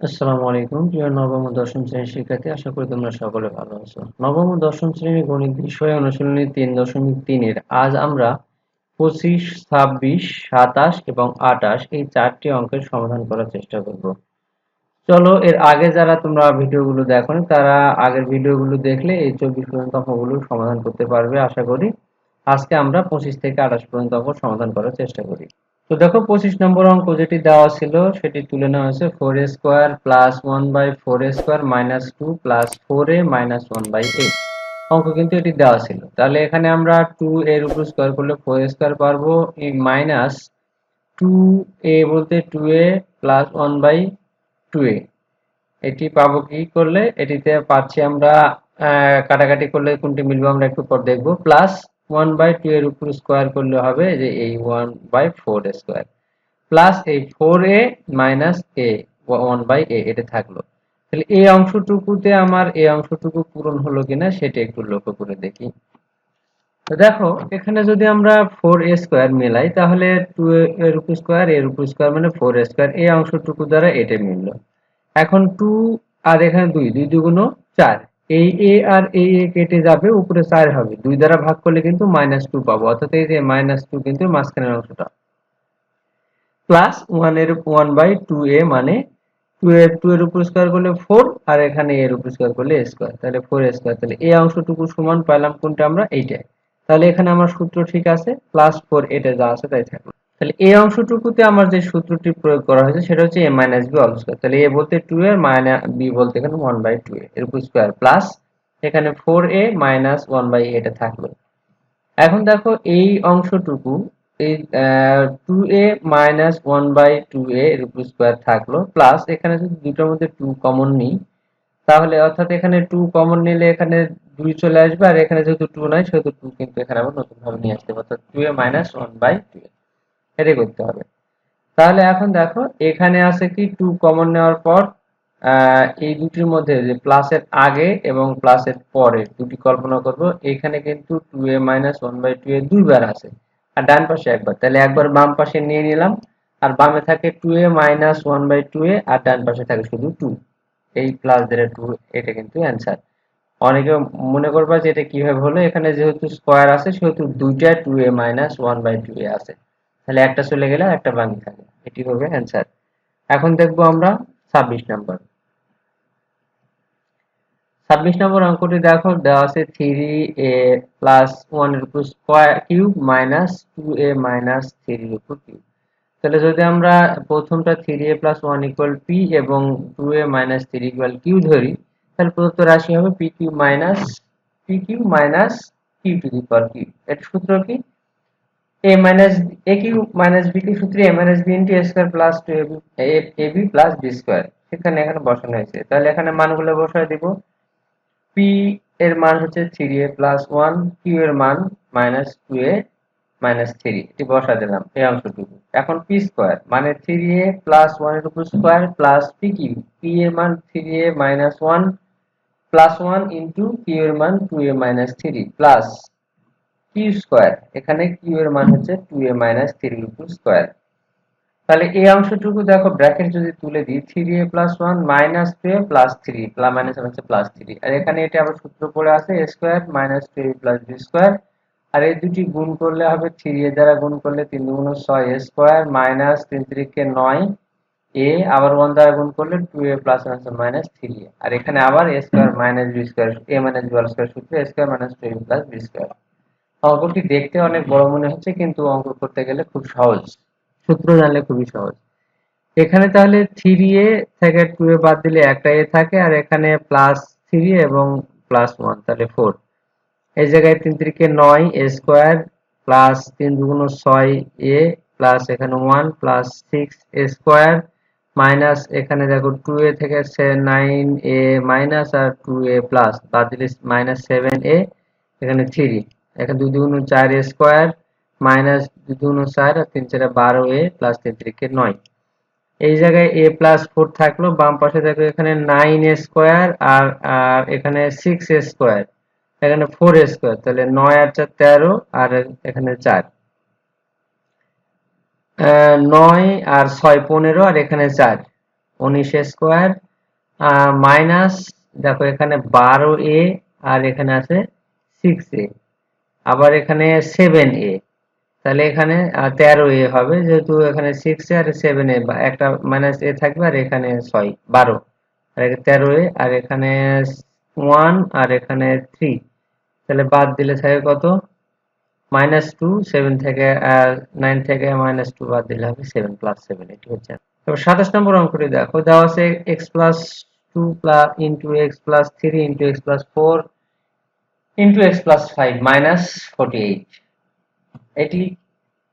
আসসালামু আলাইকুম। প্রিয় নবম ও দশম শ্রেণির শিক্ষার্থী, আশা করি তোমরা সকলে ভালো আছো। নবম ও দশম শ্রেণির গণিত বিষয় অনুশীলনী তিন দশমিক তিনের আজ আমরা পঁচিশ, ছাব্বিশ, সাতাশ এবং আটাশ এই চারটি অঙ্কের সমাধান করার চেষ্টা করব। চলো, এর আগে যারা তোমরা ভিডিওগুলো দেখো তারা আগের ভিডিওগুলো দেখলে এই চব্বিশ পর্যন্ত অঙ্কগুলো সমাধান করতে পারবে, আশা করি। আজকে আমরা পঁচিশ থেকে আঠাশ পর্যন্ত অঙ্ক সমাধান করার চেষ্টা করি। তো দেখো পঁচিশ নম্বর অঙ্ক যেটি দেওয়া ছিল, সেটি তুলে নেওয়া হয়েছে four a square plus one by four a square minus two plus four a minus one by eight অঙ্ক কিন্তু এটি দেওয়া ছিল। তাহলে এখানে আমরা টু এর উপর স্কোয়ার করলে ফোর এ স্কোয়ার পারব এই মাইনাস টু এ বলতে two a plus one by two a এটি পাবো কি করলে? এটিতে পাচ্ছি আমরা কাটাকাটি করলে কোনটি মিলবে আমরা একটু পর দেখব। প্লাস ওয়ান বাই টু এর উপর স্কোয়ার করলে হবে যে এই one by four square plus এই four a minus a one by a এটা থাকল। তাহলে এই অংশটুকুতে আমার এই অংশটুকু পূরণ হলো কিনা সেটা একটু লক্ষ্য করে দেখি। তো দেখো, এখানে যদি আমরা ফোর এ স্কোয়ার মেলাই, তাহলে টু এর উপর স্কোয়ার এর উপর স্কোয়ার মানে ফোর এ স্কোয়ার এই অংশটুকু দ্বারা এটা মিললো। এখন টু আর এখানে দুই দুই দুগুণ চার। এই এ আর এই এ কেটে যাবে, উপরে চার হবে। দুই দ্বারা ভাগ করলে কিন্তু মাইনাস টু পাবো। অর্থাৎ এই যে মাইনাস টু কিন্তু মাঝখানের অংশটা। প্লাস ওয়ানের ওয়ান বাই টু এ মানে টু এর টু এর উপর স্কোয়ার করলে ফোর আর এখানে এর উপর স্কোয়ার করলে স্কোয়ার তাহলে ফোর স্কোয়ার তাহলে এই অংশটুকু সমান পাইলাম কোনটা আমরা? এইটাই। তাহলে এখানে আমার সূত্র ঠিক আছে। প্লাস ফোর এটা যা আছে তাই থাকবে তাহলে এই অংশটুকুতে আমার যে সূত্রটি প্রয়োগ করা হয়েছে, সেটা হচ্ছে a minus b all square তাহলে এ বলতে টু এর মাইনাস বি বলতে এখানে ওয়ান বাই টু এর স্কোয়ার প্লাস এখানে four a minus one by এটা থাকল। এখন দেখো এই অংশটুকু, এই two a minus one by two a এর স্কোয়ার থাকল প্লাস এখানে যদি দুটোর মধ্যে টু কমন নিই, তাহলে অর্থাৎ এখানে টু কমন নিলে এখানে দুই চলে আসবে, আর এখানে যেহেতু টু নাই, সেহেতু টু কিন্তু এখানে আবার নতুন ভাবে নিয়ে আসতে অর্থাৎ two a minus one by two a. এটাই করতে হবে। তাহলে এখন দেখো, এখানে আছে কি? টু কমন নেওয়ার পর এই দুটির মধ্যে যে প্লাসের আগে এবং প্লাসের পরে দুটি কল্পনা করব, এখানে কিন্তু two a minus one by two a দুইবার আছে। আর ডান পাশে একবার। তাহলে একবার বাম পাশে নিয়ে নিলাম, আর বামে থাকে two a minus one by two a আর ডান পাশে থাকে শুধু টু এই প্লাস দিয়ে টু এটা কিন্তু অ্যান্সার অনেকে মনে করবা যে এটা কীভাবে হলো? এখানে যেহেতু স্কোয়ার আছে, সেহেতু দুইটা two a minus one by two a আছে। তাহলে একটা চলে গেলে একটা বাকি থাকে এটি হবে অ্যান্সার এখন দেখব আমরা ছাব্বিশ নাম্বার। ছাব্বিশ নম্বর অঙ্কটি দেখো, দেওয়া আছে থ্রি এ প্লাস ওয়ান উপর square cube minus two a minus three উপর কিউব তাহলে যদি আমরা প্রথমটা three a plus one equal p এবং two a minus three equal q ধরি, তাহলে প্রদত্ত রাশি হবে p q minus p q minus q to the power q এর সূত্র কি? A minus a cube minus b cube সূত্রে a minus b into a square plus 2ab ab plus b square সেখানে এখানে বসানো হয়েছে তাহলে এখানে মানগুলো বসায় দিব p এর মান হচ্ছে 3a plus 1 q এর মান minus 2a minus 3 এটি বসা দিলাম এই অংশটুকু এখন p স্কয়ার মানে 3a plus 1 এর উপর square plus p cube p এর মান 3a minus 1 plus 1 into q এর মান 2a minus 3 plus q square এখানে কিউ এর মান হচ্ছে টু এ মাইনাস থ্রি উপর স্কোয়ার তাহলে এই অংশটুকু দেখো ব্র্যাকেট যদি তুলে দিই three a plus one minus two a plus three plus minus হচ্ছে প্লাস থ্রি আর এখানে এটা আবার সূত্র পড়ে আছে a square minus two a plus b square আর এই দুটি গুণ করলে হবে থ্রি এ দ্বারা গুণ করলে তিন দুগুণ ছয় এ স্কোয়ার মাইনাস তিন তিরিকে নয় এ আবার ওয়ান দ্বারা গুণ করলে two a plus minus three a আর এখানে আবার a square minus b square a minus b square সূত্র a square minus two a plus b square অঙ্কটি দেখতে অনেক বড় মনে হচ্ছে, কিন্তু অঙ্ক করতে গেলে খুব সহজ। সূত্র জানলে খুবই সহজ। এখানে তাহলে থ্রি এ থেকে টু এ বাদ দিলে একটা এ থাকে, আর এখানে প্লাস থ্রি এবং প্লাস ওয়ান তাহলে ফোর এই জায়গায় তিন তিরিকে নয় এ স্কোয়ার প্লাস তিন দুগুণ ছয় এ প্লাস এখানে one plus six a square minus এখানে দেখো টু এ থেকে নাইন এ মাইনাস আর টু এ প্লাস বাদ দিলে মাইনাস সেভেন এ এখানে থ্রি এখানে দুই দুগুণ চার স্কোয়ার মাইনাস দুই দুগুণ চার আর তিন চারে বারো এ প্লাস তিন তিরিকে নয়। এই জায়গায় এ প্লাস ফোর থাকল, বাম পাশে দেখো এখানে নাইন স্কোয়ার আর আর এখানে সিক্স স্কোয়ার। এখানে ফোর স্কোয়ার, তাহলে নয় আর চার তেরো আর এখানে চার। নয় আর ছয় পনেরো আর এখানে চার। উনিশ স্কোয়ার মাইনাস দেখো এখানে বারো এ আর এখানে আছে সিক্স এ। আবার এখানে সেভেন এ তাহলে এখানে তেরো এ হবে, যেহেতু এখানে সিক্স এ আর সেভেন এ একটা মাইনাস এ থাকবে আর এখানে ছয়, বারো। আর তেরো এ আর এখানে ওয়ান আর এখানে থ্রি তাহলে বাদ দিলে থাকে কত? মাইনাস টু সেভেন থেকে নাইন থেকে মাইনাস টু বাদ দিলে হবে সেভেন প্লাস সেভেন এটি হচ্ছে তবে সাতাশ নম্বর অঙ্কটি দেখো। দেওয়া আছে x plus two plus into x plus three into x plus four into x plus five minus forty eight এটি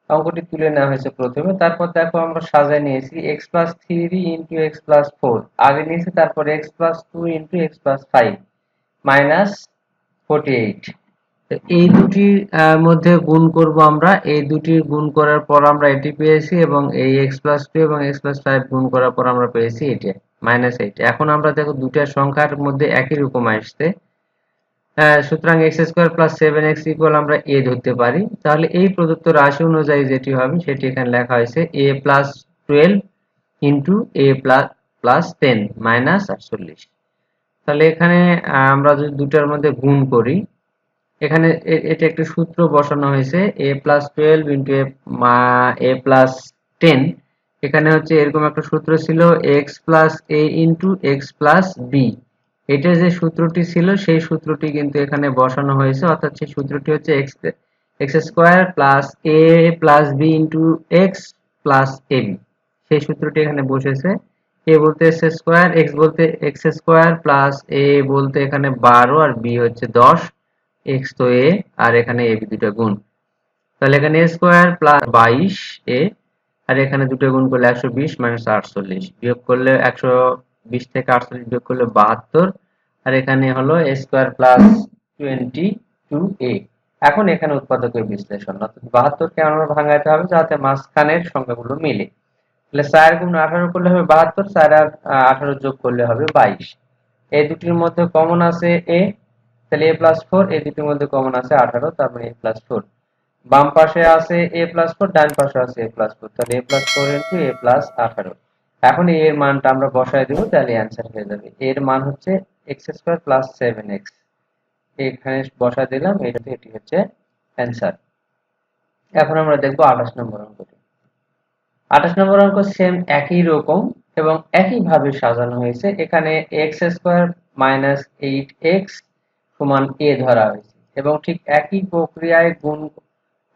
অঙ্কটি তুলে নেওয়া হয়েছে প্রথমে। তারপর দেখো আমরা সাজায় নিয়েছি x plus three into x plus four আগে নিয়েছি, তারপর x plus two into x plus five minus forty eight এই দুটির মধ্যে গুণ করব আমরা। এই দুটির গুণ করার পর আমরা এটি পেয়েছি এবং এই এক্স প্লাস টু এবং এক্স প্লাস ফাইভ গুণ করার পর আমরা পেয়েছি এটা মাইনাস এইট এখন আমরা দেখো দুটার সংখ্যার মধ্যে একই রকম আসছে। সুতরাং x square plus seven x equal আমরা এ ধরতে পারি। তাহলে এই প্রদত্ত রাশি অনুযায়ী যেটি হবে, সেটি এখানে লেখা হয়েছে a plus twelve into a plus plus ten minus আটচল্লিশ। তাহলে এখানে আমরা যদি দুটার মধ্যে গুণ করি, এখানে এটা একটি সূত্র বসানো হয়েছে a plus twelve into a plus ten এখানে হচ্ছে এরকম একটা সূত্র ছিল x plus a into x plus b এটা যে সূত্রটি ছিল, সেই সূত্রটি কিন্তু এখানে বসানো হয়েছে। অর্থাৎ সেই সূত্রটি হচ্ছে x x square plus a plus b into x plus a b সেই সূত্রটি এখানে বসেছে। এ বলতে এক্স স্কোয়ার এক্স বলতে এক্স স্কোয়ার প্লাস এ বলতে এখানে বারো আর বি হচ্ছে দশ। এক্স তো এ আর এখানে এ বি দুটো গুণ। তাহলে এখানে এ স্কোয়ার প্লাস বাইশ এ আর এখানে দুটো গুণ করলে একশো বিশ মাইনাস আটচল্লিশ। বিয়োগ করলে একশো বিশ থেকে আটচল্লিশ বিয়োগ করলে বাহাত্তর। আর এখানে হলো a square plus twenty two a এখন এখানে উৎপাদকের বিশ্লেষণ, অর্থাৎ বাহাত্তরকে আমরা ভাঙাইতে হবে যাতে মাঝখানের সংখ্যাগুলো মিলে। তাহলে চার গুণ আঠারো করলে হবে বাহাত্তর, চার আর আঠারো যোগ করলে হবে বাইশ। এই দুটির মধ্যে কমন আছে এ তাহলে এ প্লাস ফোর এই দুটির মধ্যে কমন আছে আঠারো, তার মানে এ প্লাস ফোর বাম পাশে আছে এ প্লাস ফোর ডান পাশে আছে এ প্লাস ফোর তাহলে a plus four into a plus আঠারো। এখন এর মানটা আমরা বসায় দেবো, তাহলে অ্যান্সার হয়ে যাবে। এর মান হচ্ছে x square plus seven x এখানে বসা দিলাম, এটাতে এটি হচ্ছে অ্যান্সার এখন আমরা দেখব আঠাশ নম্বর অঙ্কটি। আঠাশ নম্বর অঙ্ক সেম একই রকম এবং একইভাবে সাজানো হয়েছে। এখানে x square minus eight x সমান এ ধরা হয়েছে এবং ঠিক একই প্রক্রিয়ায় গুণ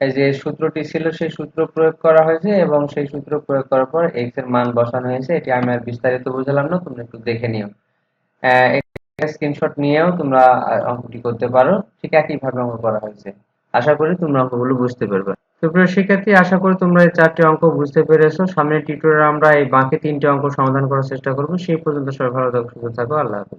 যে সূত্রটি ছিল, সেই সূত্র প্রয়োগ করা হয়েছে এবং সেই সূত্র প্রয়োগ করার পর এক্সের মান বসানো হয়েছে। এটি আমি আর বিস্তারিত বুঝালাম না, তোমরা একটু দেখে নিও। স্ক্রিনশট নিয়েও তোমরা অঙ্কটি করতে পারো। ঠিক একইভাবে অঙ্ক করা হয়েছে। আশা করি তোমরা অঙ্কগুলো বুঝতে পারবে। তো প্রিয় শিক্ষার্থী, আশা করি তোমরা এই চারটি অঙ্ক বুঝতে পেরেছ। সামনের টিউটোরিয়ালে আমরা এই বাকি তিনটি অঙ্ক সমাধান করার চেষ্টা করব। সেই পর্যন্ত সবাই ভালো থাকো, সুস্থ থাকো। আল্লাহ হাফেজ।